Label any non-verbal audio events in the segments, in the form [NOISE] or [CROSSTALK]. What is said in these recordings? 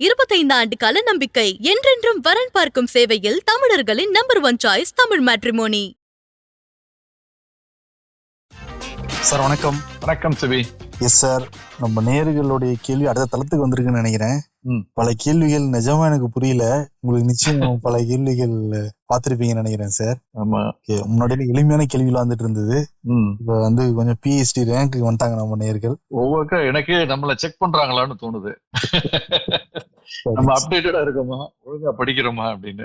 இருபத்தைந்து ஆண்டு கால நம்பிக்கை என்றென்றும் வரன் பார்க்கும் சேவையில் தமிழர்களின் number one choice Tamil matrimony sir வணக்கம். வணக்கம் சிவி எஸ் சார் நம்ம நேயர்களுடைய கேள்வி அடுத்த தளத்துக்கு வந்திருக்குன்னு நினைக்கிறேன். ம். பல கேள்விகள் நிஜமா எனக்கு புரியல. உங்களுக்கு நிச்சயம் [LAUGHS] பல கேள்விகள் பார்த்திருப்பீங்கன்னு நினைக்கிறேன் சார் ஆமா. Okay, முன்னாடி எளிமையான கேள்விலாம் வந்துட்டு இருந்தது. ம். இப்ப வந்து கொஞ்சம் பிஹெச்டி ரேங்க்கு வந்துட்டாங்க நம்ம நேயர்கள். ஒவ்வொருக்கா எனக்கே நம்மள செக் பண்றாங்களான்னு தோணுது. [LAUGHS] நம்ம அப்டேட்டடா இருக்கோமா? ஒழுங்கா படிக்கிறோமா அப்படின்னு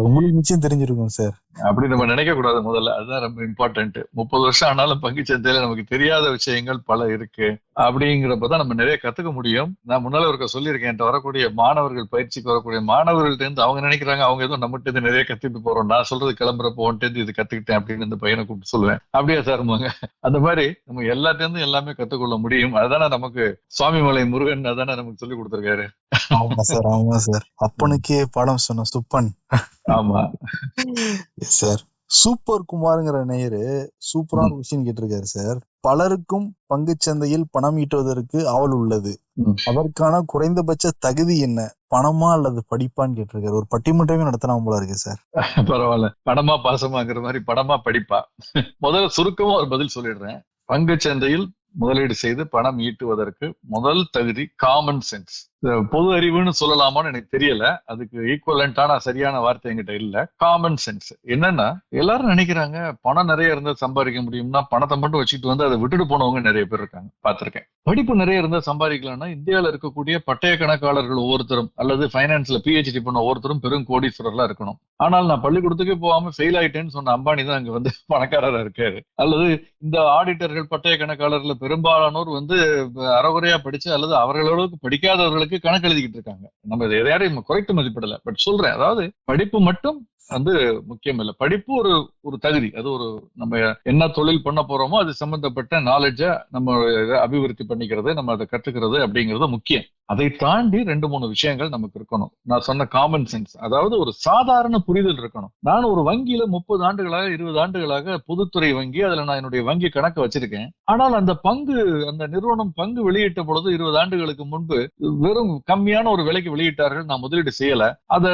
உங்களுக்கு நிச்சயம் தெரிஞ்சிருக்கும் சார் அப்படி நம்ம நினைக்க கூடாது முதல்ல. அதுதான் ரொம்ப இம்பார்ட்டன்ட் முப்பது வருஷம் ஆனாலும் பங்கு சந்தையில நமக்கு தெரியாத விஷயங்கள் பல இருக்கு. அப்படிங்கிறப்பதான் நம்ம நிறைய கத்துக்க முடியும். நான் முன்னால ஒருக்க சொல்லியிருக்கேன். என்கிட்ட வரக்கூடிய மாணவர்கள் பயிற்சிக்கு வரக்கூடிய மாணவர்கள்ட்ட இருந்து அவங்க நினைக்கிறாங்க அவங்க ஏதோ நம்மகிட்ட இருந்து நிறைய கத்துட்டு போறோம். நான் சொல்றது கிளம்புறப்போ இருந்து இது கத்துக்கிட்டேன் அப்படின்னு இந்த பையனை கூப்பிட்டு சொல்லுவேன். அப்படியே சார்மாங்க அந்த மாதிரி நம்ம எல்லாத்தையும் எல்லாமே கத்துக்கொள்ள முடியும். அதுதானே நமக்கு சுவாமிமலை முருகன் அதானே நமக்கு சொல்லி கொடுத்திருக்காரு. ஆமா சார் ஆமா சார். அப்பனுக்கே பாடம் சொன்ன சுப்பன். ஆமா. சார் சூப்பர் குமாருங்கிற நேயரு சூப்பரான விஷயம் கேட்டிருக்காரு சார் பலருக்கும் சந்தையில் பணம் ஈட்டுவதற்கு ஆவல் உள்ளது. அதற்கான குறைந்தபட்ச தகுதி என்ன? பணமா அல்லது படிப்பான்னு கேட்டிருக்காரு. ஒரு பட்டிமன்றமே நடத்தலாம் போல இருக்கு சார் [LAUGHS] பரவாயில்ல. படமா பாசமாங்கிற மாதிரி படமா படிப்பா. [LAUGHS] முதல்ல சுருக்கமா ஒரு பதில் சொல்லிடுறேன். பங்கு சந்தையில் முதலீடு செய்து பணம் ஈட்டுவதற்கு முதல் தகுதி காமன் சென்ஸ் பொது அறிவுன்னு சொல்லலாமான்னு எனக்கு தெரியல. அதுக்கு ஈக்குவலண்டான சரியான வார்த்தை என்கிட்ட இல்ல. காமன் சென்ஸ் என்னன்னா எல்லாரும் நினைக்கிறாங்க பணம் நிறைய இருந்தா சம்பாதிக்க முடியும்னா பணத்தை மட்டும் வச்சுட்டு வந்து அதை விட்டுட்டு போனவங்க நிறைய பேர் இருக்காங்க. பார்த்திருக்கேன். படிப்பு நிறைய இருந்தா சம்பாதிக்கலாம்னா இந்தியாவில் இருக்கக்கூடிய பட்டய கணக்காளர்கள் ஒவ்வொருத்தரும் அல்லது பைனான்ஸ்ல பிஹெச்டி பண்ண ஒவ்வொருத்தரும் பெரும் கோடீஸ்வரர்லாம் இருக்கணும். ஆனால் நான் பள்ளிக்கூடத்துக்கே போகாம ஃபெயில் ஆயிட்டேன்னு சொன்ன அம்பானி தான் அங்க வந்து பணக்காரரா இருக்காரு. அல்லது இந்த ஆடிட்டர்கள் பட்டய கணக்காளர்ல பெரும்பாலானோர் வந்து அறகுறையா படிச்சு அல்லது அவர்களோடு படிக்காதவர்களுக்கு கணக்கு எழுதிக்கிட்டு இருக்காங்க. நம்ம இதை எதையாரையும் குறைத்து மதிப்பிடல. பட் சொல்றேன் அதாவது படிப்பு மட்டும் வந்து முக்கியம் இல்லை. படிப்பு ஒரு ஒரு தகுதி. அது ஒரு நம்ம என்ன தொழில் பண்ண போறோமோ அது சம்பந்தப்பட்ட நாலேஜை நம்ம இதை அபிவிருத்தி பண்ணிக்கிறது நம்ம அதை கற்றுக்கிறது அப்படிங்கிறது முக்கியம். அதை தாண்டி ரெண்டு மூணு விஷயங்கள் நமக்கு இருக்கணும். நான் சொன்ன காமன் சென்ஸ் அதாவது ஒரு சாதாரண புரிதல் இருக்கணும். நான் ஒரு வங்கியில முப்பது ஆண்டுகளாக இருபது ஆண்டுகளாக பொதுத்துறை வங்கி அதுல நான் என்னுடைய வங்கி கணக்கு வச்சிருக்கேன். ஆனால் அந்த பங்கு அந்த நிறுவனம் பங்கு வெளியிட்ட பொழுது இருபது ஆண்டுகளுக்கு முன்பு வெறும் கம்மியான ஒரு விலைக்கு வெளியிட்டார்கள். நான் முதலீடு செய்யல. அத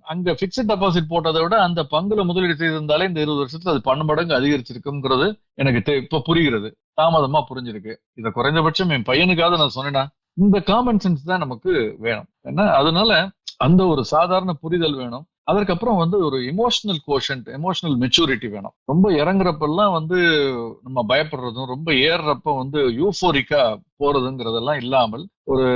அங்க பிக்சட் டெபாசிட் போட்டதை விட அந்த பங்குல முதலீடு செய்திருந்தாலே இந்த இருபது வருஷத்துல அது பன்மடங்கு அதிகரிச்சிருக்குங்கிறது எனக்கு தெ- இப்ப புரிகிறது. தாமதமா புரிஞ்சிருக்கு. இதை குறைந்தபட்சம் என் பையனுக்காவது நான் சொன்னேன்னா இந்த காமன் சென்ஸ் தான் நமக்கு வேணும். என்ன? அதனால அந்த ஒரு சாதாரண புரிதல் வேணும். அதற்கப்புறம் வந்து ஒரு இமோஷனல் கோஷன்ட் எமோஷனல் மெச்சூரிட்டி வேணும். ரொம்ப இறங்குறப்பெல்லாம் வந்து நம்ம பயப்படுறதும் ரொம்ப ஏறுறப்ப வந்து யூஃபோரிக்கா போறதுங்கிறதெல்லாம் இல்லாமல் ஒரு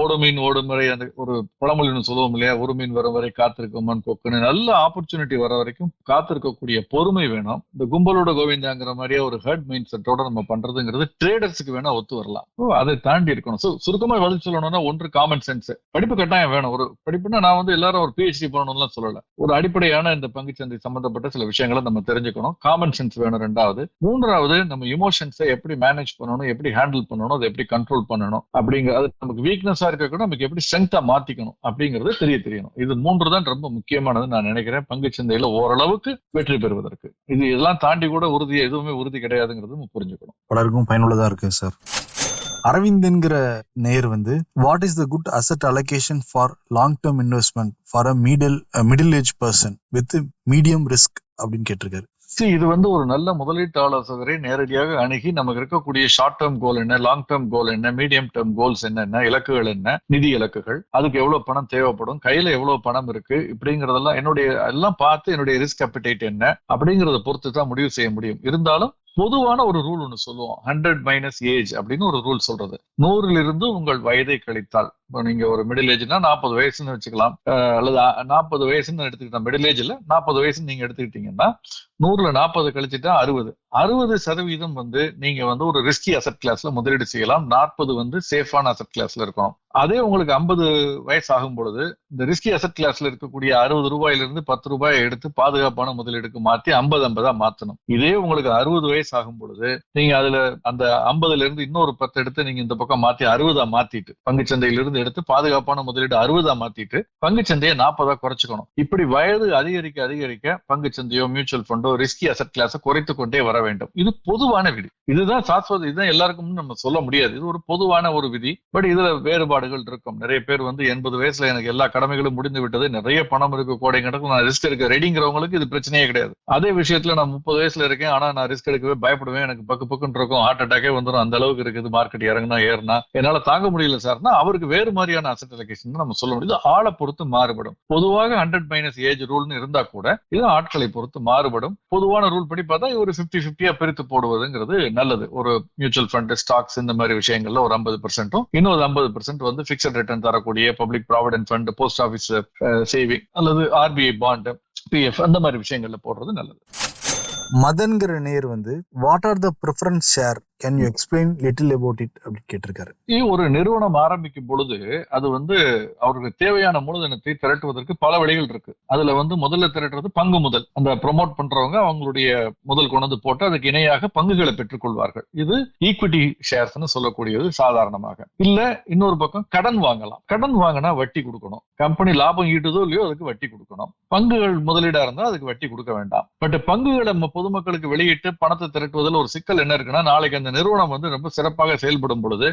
ஓடு மீன் ஓடும் வரை அந்த ஒரு பழமொழின்னு சொல்லுவோம் இல்லையா? ஒரு மீன் வரும் வரை காத்திருக்கோமான் கொக்குன்னு. நல்ல ஆப்பர்ச்சுனிட்டி வர வரைக்கும் காத்திருக்கக்கூடிய பொறுமை வேணும். இந்த கும்பலோட கோவிந்தாங்கிற மாதிரியே ஒரு ஹர்ட் மைண்ட் செட்டோட நம்ம பண்றதுங்கிறது ட்ரேடர்ஸுக்கு வேணா ஒத்து வரலாம். அதை தாண்டி இருக்கணும். ஸோ சுருக்கமாக பதில் சொல்லணும்னா ஒன்று காமன் சென்ஸ் படிப்பு கட்டாயம் வேணும். ஒரு படிப்புனா நான் வந்து எல்லாரும் ஒரு பிஹெச்டி பண்ணணும்லாம் சொல்லல. ஒரு அடிப்படையான இந்த பங்குச்சந்தை சம்பந்தப்பட்ட சில விஷயங்களை நம்ம தெரிஞ்சுக்கணும். காமன் சென்ஸ் வேணும் ரெண்டாவது. மூன்றாவது நம்ம இமோஷன்ஸை எப்படி மேனேஜ் பண்ணணும் எப்படி ஹேண்டில் பண்ணணும் அதை எப்படி கண்ட்ரோல் பண்ணணும் அப்படிங்கிற அது நமக்கு வீக்னஸா இருக்க கூட நமக்கு எப்படி ஸ்ட்ரென்த்தா மாத்திக்கணும் அப்படிங்கறது தெரிய தெரியணும். இது மூன்று தான் ரொம்ப முக்கியமானது நான் நினைக்கிறேன். பங்கு சந்தையில ஓரளவுக்கு வெற்றி பெறுவதற்கு. இது இதெல்லாம் தாண்டி கூட உறுதி எதுவுமே உறுதி கிடையாதுங்கிறது நம்ம புரிஞ்சுக்கணும். பலருக்கும் பயனுள்ளதா இருக்கு சார் அரவிந்த் என்கிற நேர் வந்து what is the good asset allocation for long term investment for a middle middle age person with medium risk அப்படின்னு கேட்டிருக்காரு. சரி இது வந்து ஒரு நல்ல முதலீட்டு ஆலோசகரை நேரடியாக அணுகி நமக்கு இருக்கக்கூடிய ஷார்ட் டேர்ம் கோல் என்ன லாங் டேர்ம் கோல் என்ன மீடியம் டேர்ம் கோல்ஸ் என்னென்ன இலக்குகள் என்ன நிதி இலக்குகள் அதுக்கு எவ்வளவு பணம் தேவைப்படும் கையில எவ்வளவு பணம் இருக்கு இப்படிங்கறதெல்லாம் என்னுடைய எல்லாம் பார்த்து என்னுடைய ரிஸ்க் அப்பிடைட் என்ன அப்படிங்கறத பொறுத்து தான் முடிவு செய்ய முடியும். இருந்தாலும் பொதுவான ஒரு ரூல் ஒன்று சொல்லுவோம் ஹண்ட்ரட் மைனஸ் ஏஜ் அப்படின்னு ஒரு ரூல் சொல்றது. நூறிலிருந்து உங்கள் வயதை கழித்தால். இப்போ நீங்க ஒரு மிடில் ஏஜ்னா நாற்பது வயசுன்னு வச்சுக்கலாம். அல்லது நாற்பது வயசுன்னு எடுத்துக்கிட்டா மிடில் ஏஜ்ல நாற்பது வயசுன்னு நீங்க எடுத்துக்கிட்டீங்கன்னா நூறுல நாற்பது கழிச்சுட்டா அறுபது. அறுபது சதவீதம் வந்து நீங்க வந்து ஒரு ரிஸ்கி அசட் கிளாஸ்ல முதலீடு செய்யலாம். நாற்பது வந்து சேஃபான அசட் கிளாஸ்ல இருக்கணும். அதே உங்களுக்கு ஐம்பது வயசு ஆகும் பொழுது இந்த ரிஸ்கி அசட் கிளாஸ்ல இருக்கக்கூடிய அறுபது ரூபாயில இருந்து பத்து ரூபாயை எடுத்து பாதுகாப்பான முதலீடுக்கு மாத்தி ஐம்பது ஐம்பதா மாத்தணும். இதே உங்களுக்கு அறுபது வயசு ஆகும் பொழுது நீங்க அதுல அந்த ஐம்பதுல இருந்து இன்னொரு பத்து எடுத்து நீங்க இந்த பக்கம் மாத்தி அறுபதா மாத்திட்டு பங்குச்சந்தையிலிருந்து இருந்து எடுத்து பாதுகாப்பான முதலீடு அறுபதா மாத்திட்டு பங்கு சந்தையை நாற்பதா குறைச்சுக்கணும். இப்படி வயது அதிகரிக்க அதிகரிக்க பங்கு சந்தையோ மியூச்சுவல் ஃபண்டோ ரிஸ்கி அசட் கிளாஸை குறைத்து கொண்டே வர வேண்டும். இது பொதுவான விதி. இதுதான் சாஸ்வத இதுதான் எல்லாருக்கும் நம்ம சொல்ல முடியாது. இது ஒரு பொதுவான ஒரு விதி. பட் இதுல வேறுபாடுகள் இருக்கும். நிறைய பேர் வந்து எண்பது வயசுல எனக்கு எல்லா கடமைகளும் முடிந்து விட்டது. நிறைய பணம் இருக்கு கோடை கணக்கு நான் ரிஸ்க் எடுக்க ரெடிங்கிறவங்களுக்கு இது பிரச்சனையே கிடையாது. அதே விஷயத்துல நான் முப்பது வயசுல இருக்கேன். ஆனா நான் ரிஸ்க் எடுக்கவே பயப்படுவேன். எனக்கு பக்கு பக்குன்னு இருக்கும். ஹார்ட் அட்டாக்கே வந்துடும் அந்த அளவுக்கு இருக்குது. மார்க்கெட் இறங்குனா ஏறினா. என்னால தாங்க முடியல சார்னா அவருக்கு வேறு மாதிரியான அசட் அலகேஷன் நம்ம சொல்ல முடியுது ஆளை பொறுத்து மாறுபடும். பொதுவாக ஹண்ட்ரட் மைனஸ் ஏஜ் ரூல்னு இருந்தா கூட இது ஆட்களை பொறுத்து மாறுபடும். பொதுவான ரூல் படி பார்த்தா ஒரு பிப்டி பிப்டியா பிரித்து போடுவதுங்கிறது நல்லது. ஒரு மியூச்சுவல் ஃபண்ட் ஸ்டாக்ஸ் இந்த மாதிரி விஷயங்கள்ல ஒரு ஐம்பது பர்சன்ட்டும் இன்னொரு ஐம்பது பர்சன்ட் வந்து பிக்சட் ரிட்டர்ன் தரக்கூடிய public provident fund post office saving அல்லது ஆர்பிஐ பாண்ட் பிஎஃப் அந்த மாதிரி விஷயங்கள்ல போடுறது நல்லது. மதன்கிற நேர் வந்து what are the preference share can you explain little about it அப்படின்னு கேட்டிருக்காரு. ஒரு நிறுவனம் ஆரம்பிக்கும் பொழுது அது வந்து அவருக்கு தேவையான மூலதனத்தை திரட்டுவதற்கு பல வழிகள் இருக்கு. அதுல வந்து முதல்ல திரட்டுறது பங்கு முதல். அந்த ப்ரொமோட் பண்றவங்க அவங்களுடைய முதல் கொண்டு போட்டு அதுக்கு இணையாக பங்குகளை பெற்றுக்கொள்வார்கள் இது ஈக்விட்டி ஷேர்ஸ்னு சொல்லக்கூடியது சாதாரணமாக. இல்ல இன்னொரு பக்கம் கடன் வாங்கலாம். கடன் வாங்கினா வட்டி கொடுக்கணும். கம்பெனி லாபம் ஈட்டுதோ இல்லையோ அதுக்கு வட்டி கொடுக்கணும். பங்குகள் முதலீடா இருந்தா அதுக்கு வட்டி கொடுக்க வேண்டாம். பட் பங்குகளை நம்ம பொதுமக்களுக்கு வெளியிட்டு பணத்தை திரட்டுவதில் ஒரு சிக்கல் என்ன இருக்குன்னா நாளைக்கு அந்த நிறுவனம் வந்து ரொம்ப சிறப்பாக செயல்படும் பொழுது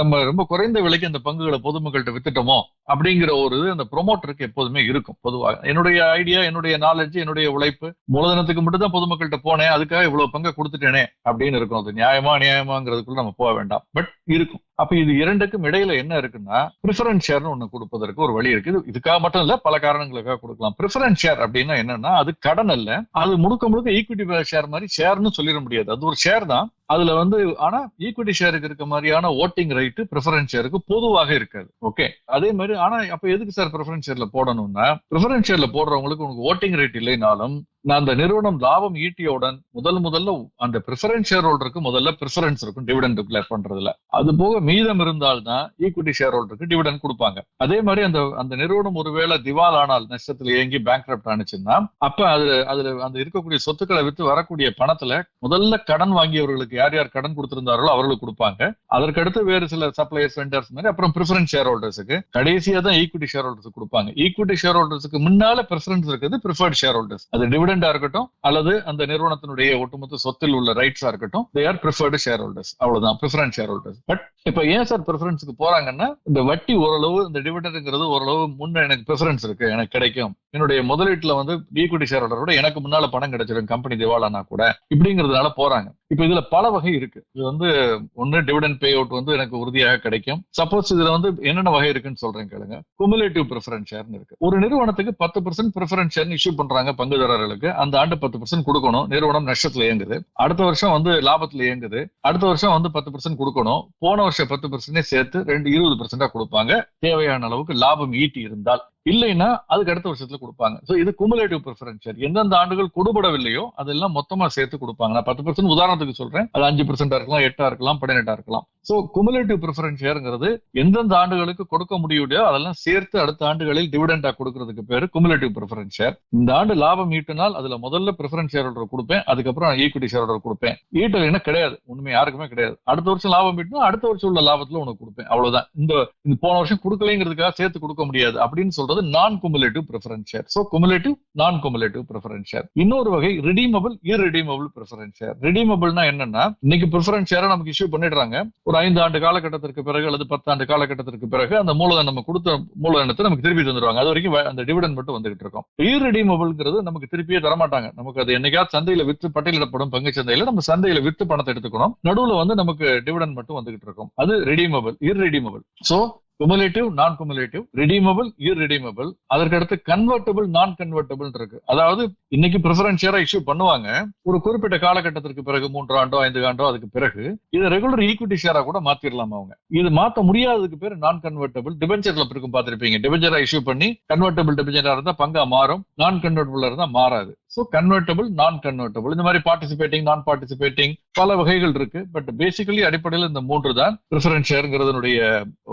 நம்ம ரொம்ப குறைந்த விலைக்கு அந்த பங்குகளை பொதுமக்கள்கிட்ட வித்துட்டோமோ அப்படிங்கிற ஒரு இது அந்த ப்ரொமோட்டருக்கு எப்போதுமே இருக்கும். பொதுவாக என்னுடைய ஐடியா என்னுடைய நாலேஜ் என்னுடைய உழைப்பு மூலதனத்துக்கு மட்டும் தான் பொதுமக்கள்கிட்ட போனேன் அதுக்காக இவ்வளவு பங்கை கொடுத்துட்டேனே அப்படின்னு இருக்கும். அது நியாயமா நியாயமாங்கிறதுக்குள்ள நம்ம போக வேண்டாம். பட் இருக்கும். அப்ப இது இரண்டுக்கும் இடையில என்ன இருக்குன்னா ப்ரிஃபரன்ஸ் ஷேர்னு ஒண்ணு கொடுப்பதற்கு ஒரு வழி இருக்கு. இதுக்காக மட்டும் இல்ல பல காரணங்களுக்காக கொடுக்கலாம். ப்ரிஃபரன்ஸ் ஷேர் அப்படின்னா என்னன்னா அது கடன் அல்ல அது முழுக்க முழுக்க ஈக்விட்டி ஷேர் மாதிரி ஷேர்னு சொல்லிட முடியாது. அது ஒரு ஷேர் தான். அதுல வந்து ஆனா ஈக்விட்டி ஷேருக்கு இருக்க மாதிரியான ஓட்டிங் ரைட்டு ப்ரிஃபரன்ஸ் ஷேருக்கு பொதுவாக இருக்காது. ஓகே அதே மாதிரி ஆனா அப்ப எதுக்கு சார் ப்ரிஃபரன்ஸ் ஷேர்ல போடணும்னா ப்ரிஃபரன்ஸ் ஷேர்ல போடுறவங்களுக்கு உனக்கு ஓட்டிங் ரேட் இல்லைனாலும் நான் அந்த நிறுவனம் லாபம் ஈட்டியவுடன் முதல் முதல்ல அந்த ப்ரிஃபரன்ஸ் ஷேர் ஹோல்டருக்கு முதல்ல ப்ரிஃபரன்ஸ் இருக்கும் டிவிடன் டிக்ளேர் பண்றதுல. அது போக மீதம் இருந்தால்தான் ஈக்விட்டி ஷேர் ஹோல்டருக்கு டிவிடன் கொடுப்பாங்க. அதே மாதிரி அந்த அந்த நிறுவனம் ஒருவேளை திவால் ஆனால் நஷ்டத்துல இயங்கி பேங்க் ஆனிச்சுன்னா அப்ப அது அதுல அந்த இருக்கக்கூடிய சொத்துக்களை வித்து வரக்கூடிய பணத்துல முதல்ல கடன் வாங்கியவர்களுக்கு யார் யார் கடன் கொடுத்திருந்தார்களோ அவர்களுக்கு கொடுப்பாங்க. அதற்கடுத்து வேறு சில சப்ளையர்ஸ் வெண்டர்ஸ் மாதிரி அப்புறம் ப்ரிஃபரன்ஸ் ஷேர் ஹோல்டர்ஸுக்கு கடைசியா தான் ஈக்விட்டி ஷேர் ஹோல்டர்ஸ் கொடுப்பாங்க. ஈக்விட்டி ஷேர் ஹோல்டர்ஸுக்கு முன்னால பிரிஃபரன்ஸ் இருக்குது ப்ரிஃபர்ட் ஷேர் ஹோல்டர்ஸ் அது டிவிடெண்டா இருக்கட்டும் அல்லது அந்த நிறுவனத்தினுடைய ஒட்டுமொத்த சொத்தில் உள்ள ரைட்ஸா இருக்கட்டும் they are preferred share holders அவ்வளவுதான் பிரிஃபரன்ஸ் ஷேர் ஹோல்டர்ஸ் பட் இப்ப ஏன் சார் பிரிஃபரன்ஸுக்கு போறாங்கன்னா இந்த வட்டி ஓரளவு இந்த டிவிடெண்ட்ங்கிறது ஓரளவு முன்ன எனக்கு பிரிஃபரன்ஸ் இருக்கு எனக்கு கிடைக்கும். என்னுடைய முதலீட்டுல வந்து ஈக்விட்டி ஷேர் ஹோல்டரோட எனக்கு முன்னால பணம் கிடைச்சிடும் கம்பெனி திவாலானா கூட இப்படிங்கிறதுனால போறாங்க. இப்ப இதுல பல வகை இருக்கு. இது வந்து ஒன்னு டிவிடன் பே அவுட் வந்து எனக்கு உறுதியாக கிடைக்கும். சப்போஸ் இதுல வந்து என்னென்ன வகை இருக்குன்னு சொல்றேன் கேளுங்க. குமுலேட்டிவ் ப்ரிஃபரன்ஸ் ஷேர்னு இருக்கு. ஒரு நிறுவனத்துக்கு பத்து பர்சன்ட் ப்ரிஃபரன்ஸ் ஷேர் இஷ்யூ பண்றாங்க பங்குதாரர்களுக்கு. அந்த ஆண்டு பத்து பர்சன்ட் கொடுக்கணும். நிறுவனம் நஷ்டத்துல இயங்குது. அடுத்த வருஷம் வந்து லாபத்துல இயங்குது. அடுத்த வருஷம் வந்து பத்து பர்சன்ட் கொடுக்கணும். போன வருஷம் பத்து பர்சன்டே சேர்த்து ரெண்டு இருபது பர்சன்டா கொடுப்பாங்க. தேவையான அளவுக்கு லாபம் ஈட்டி இருந்தால். இல்லைன்னா அதுக்கு அடுத்த வருஷத்துல கொடுப்பாங்க. ஸோ இது குமுலேட்டிவ் ப்ரிஃபரன்ஸ் ஷேர் எந்தெந்த ஆண்டுகள் கொடுபடவில்லையோ அதெல்லாம் மொத்தமா சேர்த்து கொடுப்பாங்க. நான் பத்து பர்சன்ட் உதாரணத்துக்கு சொல்றேன். அது அஞ்சு பர்சன்டா இருக்கலாம் எட்டா இருக்கலாம் பதினெட்டா இருக்கலாம். ஸோ குமுலேட்டிவ் ப்ரிஃபரன்ஸ் ஷேருங்கிறது எந்தெந்த ஆண்டுகளுக்கு கொடுக்க முடியுடையோ அதெல்லாம் சேர்த்து அடுத்த ஆண்டுகளில் டிவிடெண்டா கொடுக்கறதுக்கு பேரு குமுலேட்டிவ் ப்ரிஃபரன்ஸ் ஷேர் இந்த ஆண்டு லாபம் ஈட்டினால் அதுல முதல்ல ப்ரிஃபரன்ஸ் ஷேர் ஹோல்டர் கொடுப்பேன். அதுக்கப்புறம் ஈக்விட்டி ஷேர் ஹோல்டர் கொடுப்பேன். ஈட்டலைன்னா கிடையாது. உண்மை யாருக்குமே கிடையாது. அடுத்த வருஷம் லாபம் ஈட்டினா அடுத்த வருஷம் உள்ள லாபத்துல உனக்கு கொடுப்பேன். அவ்வளவுதான். இந்த இந்த போன வருஷம் கொடுக்கலைங்கிறதுக்காக சேர்த்து கொடுக்க முடியாது. அப்படின்னு சொல்றது non cumulative preference share so cumulative non cumulative preference share இன்னொரு வகை ரிடீமபிள் இரிடீமபிள் ப்ரிஃபரன்ஸ் ஷேர் ரிடீமபிள்னா என்னன்னா இன்னைக்கு ப்ரிஃபரன்ஸ் ஷேரை நமக்கு இஷ்யூ பண்ணிடுறாங்க. ஒரு ஐந்து ஆண்டு காலகட்டத்திற்கு பிறகு அல்லது பத்தாண்டு காலகட்டத்திற்கு பிறகு அந்த மூலதனம் நம்ம கொடுத்த மூலதனத்தை நமக்கு திருப்பி தந்துருவாங்க. அது வரைக்கும் அந்த டிவிடன் மட்டும் வந்துகிட்டு இருக்கும். இரிடீமபிள்ங்கிறது நமக்கு திருப்பியே தரமாட்டாங்க. நமக்கு அது என்னைக்காவது சந்தையில வித்து பட்டியலிடப்படும் பங்கு சந்தையில நம்ம சந்தையில வித்து பணத்தை எடுத்துக்கணும். நடுவுல வந்து நமக்கு டிவிடன் மட்டும் வந்துகிட்டு இருக்கும். அது redeemable irredeemable so cumulative non cumulative redeemable irredeemable அதற்கடுத்து கன்வெர்டபிள் நான் கன்வெர்டபிள் இருக்கு. அதாவது இன்னைக்கு ப்ரிஃபரன்ஸ் ஷேரா இஷ்யூ பண்ணுவாங்க. ஒரு குறிப்பிட்ட காலகட்டத்திற்கு பிறகு மூன்று ஆண்டோ ஐந்து ஆண்டோ அதுக்கு பிறகு இதை ரெகுலர் ஈக்விட்டி ஷேரா கூட மாத்திரலாம் அவங்க. இது மாத்த முடியாததுக்கு பேர் நான் கன்வெர்டபிள் டிபெஞ்சர்ல இருக்கும் பார்த்திருப்பீங்க. டிபெஞ்சரா இஷ்யூ பண்ணி கன்வெர்டபிள் டிபெஞ்சரா இருந்தா பங்கா மாறும் நான் கன்வெர்ட்டபிள் இருந்தா மாறாது. ஸோ கன்வெர்ட்டபிள் நான் கன்வெர்ட்டபிள் இந்த மாதிரி பார்ட்டிசிபேட்டிங் நான் பார்ட்டிசிபேட்டிங் பல வகைகள் இருக்கு. பட் பேசிக்கலி அடிப்படையில் இந்த மூன்று தான் ப்ரிஃபரன்ஸ் ஷேருங்கிறதுனுடைய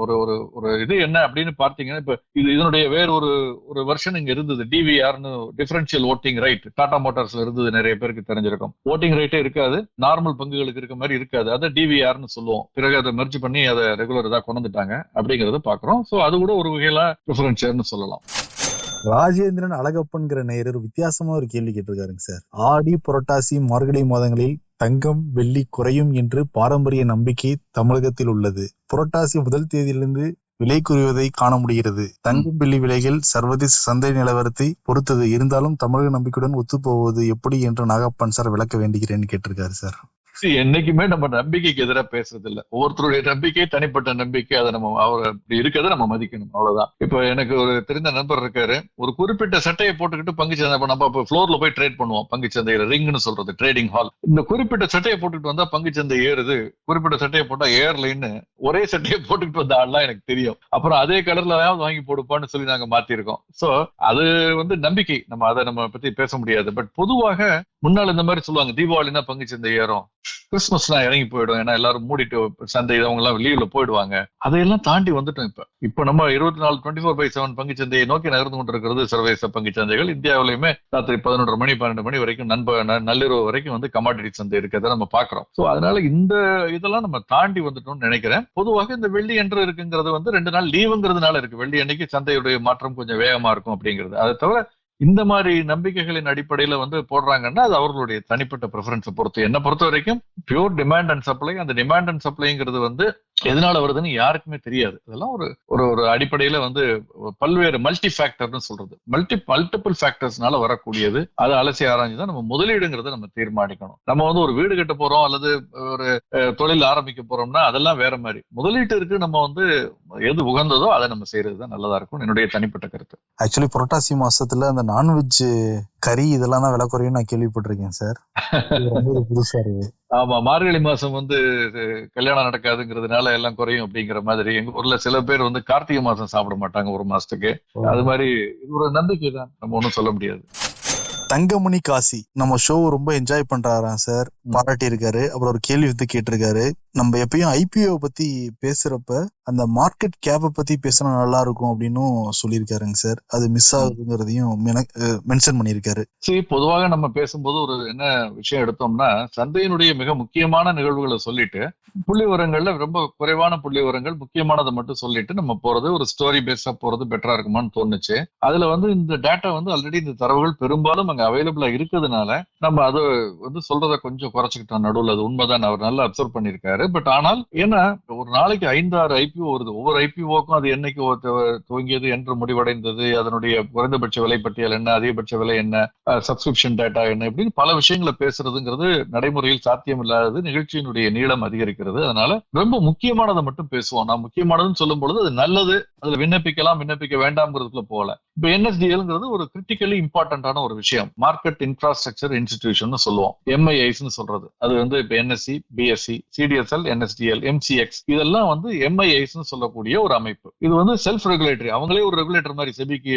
ஒரு ஒரு ஒரு இது என்ன அப்படின்னு பார்த்தீங்கன்னா இப்போ இது இதனுடைய வேற ஒரு ஒரு வருஷன் இங்க இருந்தது. டிவிஆர்னு டிஃபரன்ஷியல் ஓட்டிங் ரைட் டாடா மோட்டார்ஸ்ல இருந்தது நிறைய பேருக்கு தெரிஞ்சிருக்கும். ஓட்டிங் ரைட்டே இருக்காது. நார்மல் பங்குகளுக்கு இருக்க மாதிரி இருக்காது. அதை டிவிஆர்னு சொல்லுவோம். பிறகு அதை மெர்ஜ் பண்ணி அதை ரெகுலர் இதாக கொண்டு வந்துட்டாங்க அப்படிங்கறத பாக்குறோம் ஸோ அது கூட ஒரு வகையில ப்ரிஃபரன்ஸ் ஷேர்னு சொல்லலாம். ராஜேந்திரன் அழகப்பன்கிற நேயர் வித்தியாசமா ஒரு கேள்வி கேட்டிருக்காருங்க சார். ஆடி புரட்டாசி மார்கழி மாதங்களில் தங்கம் வெள்ளி குறையும் என்று பாரம்பரிய நம்பிக்கை தமிழகத்தில் உள்ளது. புரட்டாசி முதல் தேதியிலிருந்து விலை குறைவதை காண முடிகிறது. தங்கம் வெள்ளி விலைகள் சர்வதேச சந்தை நிலவரத்தை பொறுத்தது. இருந்தாலும் தமிழக நம்பிக்கையுடன் ஒத்துப்போவது எப்படி என்று நாகப்பன் சார் விளக்க வேண்டுகிறேன்னு கேட்டிருக்காரு சார். என்னைக்குமே நம்ம நம்பிக்கைக்கு எதிராக பேசுறது இல்ல ஒவ்வொருத்தருடைய நம்பிக்கை தனிப்பட்ட நம்பிக்கை அதை நம்ம அவர் அப்படி இருக்கிறத நம்ம மதிக்கணும். அவ்வளவுதான். இப்ப எனக்கு ஒரு தெரிந்த நண்பர் இருக்காரு. ஒரு குறிப்பிட்ட சட்டையை போட்டுக்கிட்டு பங்கு சந்தை இப்ப நம்ம இப்போ ஃப்ளோர்ல போய் ட்ரேட் பண்ணுவோம். பங்கு சந்தையில ரிங்னு சொல்றது ட்ரேடிங் ஹால் இந்த குறிப்பிட்ட சட்டையை போட்டுக்கிட்டு வந்தா பங்கு சந்தை ஏறுது. குறிப்பிட்ட சட்டையை போட்டா ஏறலைன்னு ஒரே சட்டையை போட்டுக்கிட்டு வந்த ஆள்லாம் எனக்கு தெரியும். அப்புறம் அதே கலர்ல வாங்கி போடுப்பான்னு சொல்லி நாங்க மாத்திருக்கோம். சோ அது வந்து நம்பிக்கை. நம்ம அதை நம்ம பத்தி பேச முடியாது. பட் பொதுவாக முன்னால் இந்த மாதிரி சொல்லுவாங்க தீபாவளினா பங்கு சந்தை ஏறும். கிறிஸ்துமஸ்னா இறங்கி போயிடும். ஏன்னா எல்லாரும் மூடிட்டு சந்தை அவங்க எல்லாம் லீவ்ல போயிடுவாங்க. அதையெல்லாம் தாண்டி வந்துட்டோம் இப்ப. இப்ப நம்ம இருபத்தி நாலு டுவெண்ட்டி ஃபோர் பை செவன் பங்கு சந்தையை நோக்கி நகர்ந்து கொண்டிருக்கிறது சர்வதேச பங்கு சந்தைகள். இந்தியாவிலுமே ராத்திரி பதினொன்று மணி பன்னெண்டு மணி வரைக்கும் நண்ப ந- நள்ளிரவு வரைக்கும் வந்து கமாடிட்டி சந்தை இருக்கிறத நம்ம பாக்குறோம் சோ அதனால இந்த இதெல்லாம் நம்ம தாண்டி வந்துட்டோம்னு நினைக்கிறேன். பொதுவாக இந்த வெள்ளி என்று இருக்குங்கிறது வந்து ரெண்டு நாள் லீவுங்கிறதுனால இருக்கு. வெள்ளி அன்னைக்கு சந்தையுடைய மாற்றம் கொஞ்சம் வேகமா இருக்கும் அப்படிங்கிறது. அதை தவிர இந்த மாதிரி நம்பிக்கைகளின் அடிப்படையில வந்து போடுறாங்கன்னா அது அவர்களுடைய தனிப்பட்ட ப்ரிஃபரன்ஸை பொறுத்து. என்ன பொறுத்த வரைக்கும் பியூர் டிமாண்ட் அண்ட் சப்ளை அந்த டிமாண்ட் அண்ட் சப்ளைங்கிறது வந்து எதனால வருதுன்னு யாருக்குமே தெரியாது. இதெல்லாம் ஒரு ஒரு ஒரு அடிப்படையில வந்து பல்வேறு மல்டி ஃபேக்டர்னு சொல்றது. மல்டி மல்டிபிள் ஃபேக்டர்ஸ்னால வரக்கூடியது. அதை அலசி ஆராய்ஞ்சு தான் நம்ம முதலீடுங்கிறத நம்ம தீர்மானிக்கணும். நம்ம வந்து ஒரு வீடு கட்ட போறோம் அல்லது ஒரு தொழில் ஆரம்பிக்க போறோம்னா அதெல்லாம் வேற மாதிரி. முதலீட்டிற்கு நம்ம வந்து எது உகந்ததோ அதை நம்ம செய்யறது தான் நல்லதா இருக்கும். என்னுடைய தனிப்பட்ட கருத்து. ஆக்சுவலி புரட்டாசி மாசத்துல அந்த நான்வெஜ் கறி இதெல்லாம் தான் விலை குறையும் நான் கேள்விப்பட்டிருக்கேன் சார் ரொம்ப புதுசா இருக்கு ஆமா மார்கழி மாசம் வந்து கல்யாணம் நடக்காதுங்கிறதுனால எல்லாம் குறையும் அப்படிங்கிற மாதிரி எங்க ஊர்ல சில பேர் வந்து கார்த்திகை மாசம் சாப்பிட மாட்டாங்க ஒரு மாசத்துக்கு. அது மாதிரி இது ஒரு நம்பிக்கை தான். நம்ம ஒண்ணும் சொல்ல முடியாது. தங்கமணி காசி நம்ம ஷோ ரொம்ப என்ஜாய் பண்றாராம் சார் பாராட்டி இருக்காரு அப்புறம் ஒரு கேள்வி வந்து கேட்டிருக்காரு. நம்ம எப்பயும் ஐபிஓ பத்தி பேசுறப்ப அந்த மார்க்கெட் கேப்பை பத்தி பேசினா நல்லா இருக்கும் அப்படின்னும் சொல்லியிருக்காருங்க சார். அது மிஸ் ஆகுதுங்கிறதையும் மென்ஷன் பண்ணியிருக்காரு. சரி பொதுவாக நம்ம பேசும்போது ஒரு என்ன விஷயம் எடுத்தோம்னா சந்தையினுடைய மிக முக்கியமான நிகழ்வுகளை சொல்லிட்டு புள்ளி விவரங்கள்ல ரொம்ப குறைவான புள்ளி விவரங்கள் முக்கியமானதை மட்டும் சொல்லிட்டு நம்ம போறது ஒரு ஸ்டோரி பேஸா போறது பெட்டரா இருக்குமான்னு தோணுச்சு. அதுல வந்து இந்த டேட்டா வந்து ஆல்ரெடி இந்த தரவுகள் பெரும்பாலும் அங்க அவைலபிளா இருக்கிறதுனால நம்ம அதை வந்து சொல்றத கொஞ்சம் குறைச்சிக்கிட்டோம். நடுவில் அது உண்மைதான் அவர் நல்லா அப்சர்வ் பண்ணியிருக்காரு. பட் ஆனால் ஏன்னா ஒரு நாளைக்கு ஐந்தாறு ஐபிஓ வருது. ஒவ்வொரு ஐபிஓக்கும் அது என்னைக்கு துவங்கியது என்று முடிவடைந்தது அதனுடைய குறைந்தபட்ச விலை பட்டியல் என்ன அதிகபட்ச விலை என்ன சப்ஸ்கிரிப்ஷன் டேட்டா என்ன இப்படின்னு பல விஷயங்களை பேசுறதுங்கிறது நடைமுறையில் சாத்தியம் இல்லாதது நிகழ்ச்சியினுடைய நீளம் அதிகரிக்கிறது. அதனால ரொம்ப முக்கியமானதை மட்டும் பேசுவோம். நான் முக்கியமானதுன்னு சொல்லும் பொழுது அது நல்லது அதுல விண்ணப்பிக்கலாம் விண்ணப்பிக்க வேண்டாம்ங்கிறதுக்குள்ள போல இப்ப என்எஸ்டிஎல்ங்கிறது ஒரு கிரிட்டிக்கலி இம்பார்ட்டன்டான ஒரு விஷயம். மார்க்கெட் இன்ஃப்ராஸ்ட்ரக்சர் இன்ஸ்டிடியூஷன் சொல்லுவோம். எம்ஐஐஸ்னு சொல்றது. அது வந்து இப்ப NSC BSC CDSL NSDL MCX இதெல்லாம் வந்து எம்ஐஐஸ்னு சொல்லக்கூடிய ஒரு அமைப்பு. இது வந்து செல்ஃப் ரெகுலேட்டரி அவங்களே ஒரு ரெகுலேட்டர் மாதிரி செபிக்கு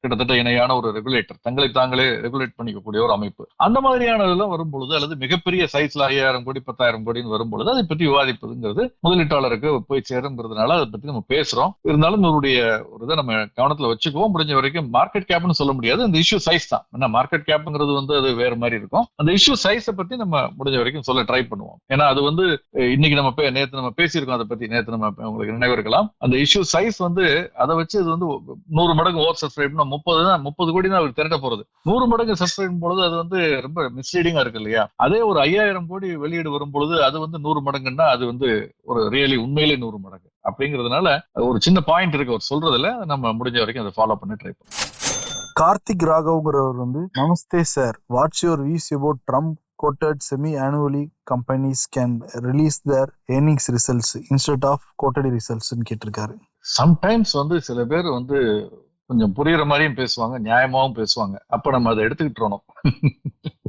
கிட்டத்தட்ட இணையான ஒரு ரெகுலேட்டர் தங்களை தாங்களே ரெகுலேட் பண்ணிக்கக்கூடிய ஒரு அமைப்பு. அந்த மாதிரியான இதெல்லாம் வரும்பொழுது அல்லது மிகப்பெரிய சைஸ்ல ஐயாயிரம் கோடி பத்தாயிரம் கோடின்னு வரும்பொழுது அதை பற்றி விவாதிப்பதுங்கிறது முதலீட்டாளருக்கு போய் சேருங்கிறதுனால அதை பத்தி நம்ம பேசுறோம். இருந்தாலும் இவருடைய ஒரு இதை நம்ம கவனத்துல வச்சுக்குவோம். முடிஞ்ச வரைக்கும் மார்க்கெட் கேப்னு சொல்ல முடியாது. அந்த இஷ்யூ சைஸ் தான். ஏன்னா மார்க்கெட் கேப்ங்கிறது வந்து அது வேற மாதிரி இருக்கும். அந்த இஷ்யூ சைஸை பத்தி நம்ம முடிஞ்ச வரைக்கும் சொல்ல ட்ரை பண்ணுவோம். ஏன்னா அது வந்து இன்னைக்கு நம்ம பே- நேத்து நம்ம பேசியிருக்கோம் அதை பத்தி. நேத்து நம்ம உங்களுக்கு நினைவு இருக்கலாம். அந்த இஷ்யூ சைஸ் வந்து அதை வச்சு இது வந்து நூறு மடங்கு ஓவர் சப்ஸ்கிரைப்னா முப்பது தான் முப்பது கோடி தான் அவர் திரட்ட போறது. நூறு மடங்கு சப்ஸ்கிரைப் பொழுது அது வந்து ரொம்ப மிஸ்லீடிங்கா இருக்கு இல்லையா? அதே ஒரு ஐயாயிரம் கோடி வெளியீடு வரும் பொழுது அது வந்து நூறு மடங்குன்னா அது வந்து ஒரு ரியலி உண்மையிலே நூறு மடங்கு. அப்படிங்கிறதுனால ஒரு சின்ன பாயிண்ட் இருக்கு. அவர் சொல்றதுல நம்ம முடிஞ்ச வரைக்கும் அதை ஃபாலோ பண்ணி ட்ரை பண்ணுவோம் கார்த்திக் ராகவ்ங்கிறவர் வந்து நமஸ்தே sir. What's your views about Trump quoted semi annually companies can release their earnings results instead of quarterly ரிசல்ட்ஸ்னு கேட்டிருக்காரு. சம்டைம்ஸ் வந்து சில பேர் வந்து கொஞ்சம் புரியுற மாதிரியும் பேசுவாங்க நியாயமாவும் பேசுவாங்க. அப்ப நம்ம அதை எடுத்துக்கிட்டோம்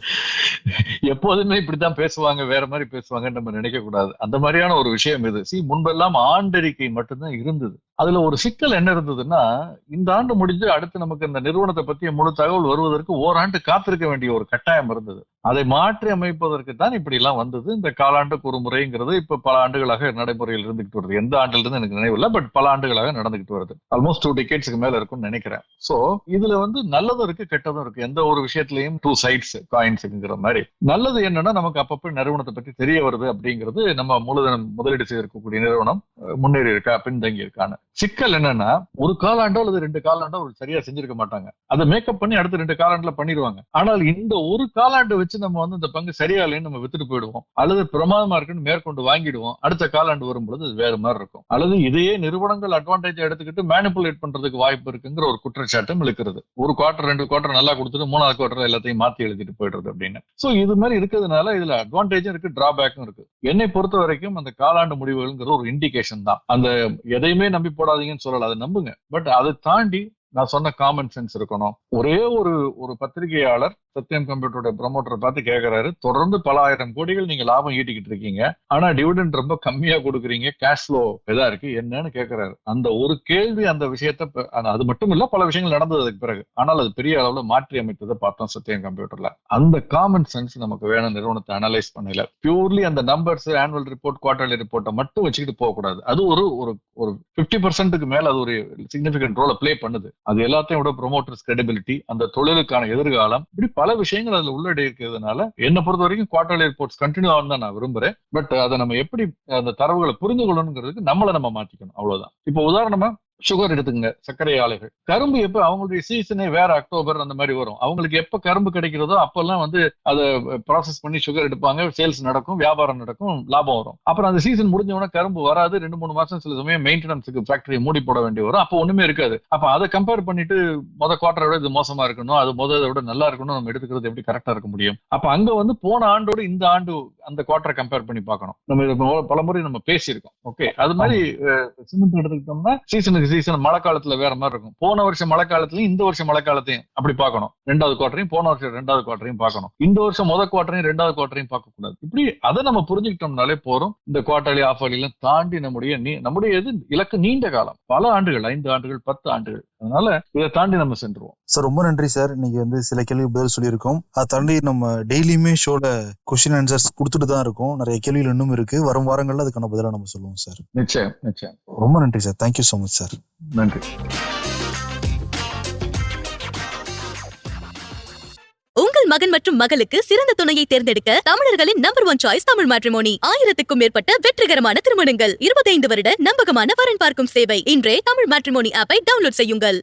[LAUGHS] எப்போதுமே இப்படித்தான் பேசுவாங்க வேற மாதிரி பேசுவாங்கன்னு நம்ம நினைக்க கூடாது அந்த மாதிரியான ஒரு விஷயம் இது. சி முன்பெல்லாம் ஆண்டறிக்கை மட்டும்தான் இருந்தது. அதுல ஒரு சிக்கல் என்ன இருந்ததுன்னா இந்த ஆண்டு முடிஞ்சு அடுத்து நமக்கு இந்த நிறுவனத்தை பத்தி முழு தகவல் வருவதற்கு ஓராண்டு காத்திருக்க வேண்டிய ஒரு கட்டாயம் இருந்தது. அதை மாற்றி அமைப்பதற்கு தான் இப்படி எல்லாம் வந்தது. இந்த காலாண்டுக்கு ஒரு முறைங்கிறது இப்ப பல ஆண்டுகளாக நடைமுறையில் இருந்துகிட்டு வருது. எந்த ஆண்டுல இருந்து எனக்கு நினைவு இல்லை பட் பல ஆண்டுகளாக நடந்துகிட்டு வருது. ஆல்மோஸ்ட் டூ டிகேட்ஸ்க்கு மேல இருக்கும்னு நினைக்கிறேன். சோ இதுல வந்து நல்லதும் இருக்கு கெட்டதும் இருக்கு. எந்த ஒரு விஷயத்திலையும் டூ சைட்ஸ் சயின்ஸுங்கிற மாதிரி. நல்லது என்னன்னா நமக்கு அப்பப்போ நிறுவனத்தை பற்றி தெரிய வருது அப்படிங்கிறது நம்ம மூலதனம் முதலீடு செய்திருக்கக்கூடிய நிறுவனம் முன்னேறி இருக்கா பின்தங்கி இருக்கான்னு சிக்கல் என்னன்னா ஒரு காலாண்டோ அல்லது ரெண்டு காலாண்டோ ஒரு சரியா செஞ்சிருக்க மாட்டாங்க. அதை மேக்கப் பண்ணி அடுத்த ரெண்டு காலாண்டுல பண்ணிடுவாங்க. ஆனால் இந்த ஒரு காலாண்டு வச்சு நம்ம வந்து இந்த பங்கு சரியா இல்லைன்னு நம்ம வித்துட்டு போயிடுவோம். அல்லது பிரமாதமா இருக்குன்னு மேற்கொண்டு வாங்கிடுவோம். அடுத்த காலாண்டு வரும்பொழுது அது வேற மாதிரி இருக்கும். அல்லது இதையே நிறுவனங்கள் அட்வான்டேஜ் எடுத்துக்கிட்டு மேனிபுலேட் பண்றதுக்கு வாய்ப்பு இருக்குங்கிற ஒரு குற்றச்சாட்டும் இருக்கிறது ஒரு குவார்டர் ரெண்டு குவார்டர் நல்லா கொடுத்துட்டு மூணாவது குவார்டர் எல்லாத்தையும் மாத்தி எழுதிட்டு போயிடுறது. அப்படின்னு. ஸோ இது மாதிரி இருக்கிறதுனால இதுல அட்வான்டேஜும் இருக்கு டிராபேக்கும் இருக்கு. என்னை பொறுத்த வரைக்கும் அந்த காலாண்டு முடிவுகள்ங்கிற ஒரு இண்டிகேஷன் தான். அந்த எதையுமே நம்பி போடாதீங்கன்னு சொல்லல அதை நம்புங்க. பட் அதை தாண்டி நான் சொன்ன காமன் சென்ஸ் இருக்கணும். ஒரே ஒரு ஒரு பத்திரிகையாளர் சத்யம் கம்ப்யூட்டரோட ப்ரமோட்டரை பார்த்து கேட்கிறாரு தொடர்ந்து பல ஆயிரம் கோடிகள் நீங்க லாபம் ஈட்டிக்கிட்டு இருக்கீங்க. ஆனா டிவிடெண்ட் ரொம்ப கம்மியா கொடுக்குறீங்க. கேஷ் ஃப்ளோ இதா இருக்கு. என்னன்னு கேட்கிறாரு அந்த ஒரு கேள்வி அந்த விஷயத்த அது மட்டும் இல்ல பல விஷயங்கள் நடந்தது அதுக்கு பிறகு. ஆனால் அது பெரிய அளவுல மாற்றி அமைத்ததை பார்த்தோம் சத்யம் கம்ப்யூட்டர்ல. அந்த காமன் சென்ஸ் நமக்கு வேணும். நிறுவனத்தை அனலைஸ் பண்ணல பியூர்லி அந்த நம்பர்ஸ் ஆனுவல் ரிப்போர்ட் குவார்டர்லி ரிப்போர்ட்டை மட்டும் வச்சுக்கிட்டு போக கூடாது அது ஒரு ஒரு ஒரு பிப்டி பர்சன்ட்டுக்கு மேல அது ஒரு சிக்னிபிகன்ட் ரோலை ப்ளே பண்ணுது. அது எல்லாத்தையும் விட ப்ரொமோட்டர்ஸ் கிரெடிபிலிட்டி அந்த தொழிலுக்கான எதிர்காலம் இப்படி பல விஷயங்கள் அதுல உள்ளடி இருக்கிறதுனால என்னை பொறுத்த வரைக்கும் குவார்டர்லி ரிப்போர்ட்ஸ் கண்டினியூ ஆகும் தான் நான் விரும்புறேன். பட் அதை நம்ம எப்படி அந்த தரவுகளை புரிந்து கொள்ளணுங்கிறதுக்கு நம்மளை நம்ம மாத்திக்கணும். அவ்வளவுதான். இப்போ உதாரணமா சுகர் எடுத்துங்க சர்க்கரை ஆலைகள். கரும்பு எப்ப அவங்களுடைய சீசனே வேற அக்டோபர் அந்த மாதிரி வரும். அவங்களுக்கு எப்ப கரும்பு கிடைக்கிறதோ அப்பெல்லாம் வந்து அதை ப்ராசஸ் பண்ணி சுகர் எடுப்பாங்க. சேல்ஸ் நடக்கும் வியாபாரம் நடக்கும் லாபம் வரும். அப்புறம் அந்த சீசன் முடிஞ்ச உடனே கரும்பு வராது. ரெண்டு மூணு மாசம் சில சமயம் மெயின்டெனன்ஸுக்கு ஃபேக்டரி மூடி போட வேண்டி வரும். அப்போ ஒண்ணுமே இருக்காது. அப்ப அதை கம்பேர் பண்ணிட்டு முத குவார்டரை விட இது மோசமா இருக்கணும். அது முத இதை விட நல்லா இருக்கணும் நம்ம எடுத்துக்கிறது எப்படி கரெக்டா இருக்க முடியும்? அப்ப அங்க வந்து போன ஆண்டோட இந்த ஆண்டு அந்த குவார்டரை கம்பேர் பண்ணி பார்க்கணும். நம்ம இது பல முறை நம்ம பேசியிருக்கோம். ஓகே அது மாதிரி சிமெண்ட் எடுத்துக்கிட்டோம்னா சீசனுக்கு சீசன் மழை காலத்துல வேற மாதிரி இருக்கும். போன வருஷம் மழை காலத்துலயும் இந்த வருஷம் மழை காலத்தையும் அப்படி பார்க்கணும். ரெண்டாவது குவார்டரையும் போன வருஷம் ரெண்டாவது குவார்டரையும் பார்க்கணும். இந்த வருஷம் முத குவார்டரையும் ரெண்டாவது குவார்டரையும் பார்க்க கூடாது இப்படி அதை நம்ம புரிஞ்சுக்கிட்டோம்னாலே போறோம் இந்த குவார்டர்லி ஆஃப் எல்லாம் தாண்டி நம்முடைய நீ- நம்முடைய இது இலக்கு நீண்ட காலம். பல ஆண்டுகள் ஐந்து ஆண்டுகள் பத்து ஆண்டுகள். அதனால இதை தாண்டி நம்ம சென்றுவோம் சார் ரொம்ப நன்றி சார் இன்னைக்கு வந்து சில கேள்வி பதில் சொல்லியிருக்கோம். அதை தாண்டி நம்ம டெய்லியுமே ஷோல கொஸ்டின் ஆன்சர்ஸ் கொடுத்துட்டு தான் இருக்கோம். நிறைய கேள்விகள் இன்னும் இருக்கு. வரும் வாரங்கள்ல அதுக்கான பதிலாக நம்ம சொல்லுவோம் சார் நிச்சயம் நிச்சயம். ரொம்ப நன்றி sir thank you so much sir நன்றி. உங்கள் மகன் மற்றும் மகளுக்கு சிறந்த துணையை தேர்ந்தெடுக்க தமிழர்களின் number one choice Tamil matrimony. ஆயிரத்துக்கும் மேற்பட்ட வெற்றிகரமான திருமணங்கள். இருபத்தைந்து வருட நம்பகமான வரன் பார்க்கும் சேவை. இன்றே தமிழ் மேட்ரிமோனி ஆப்பை டவுன்லோட் செய்யுங்கள்.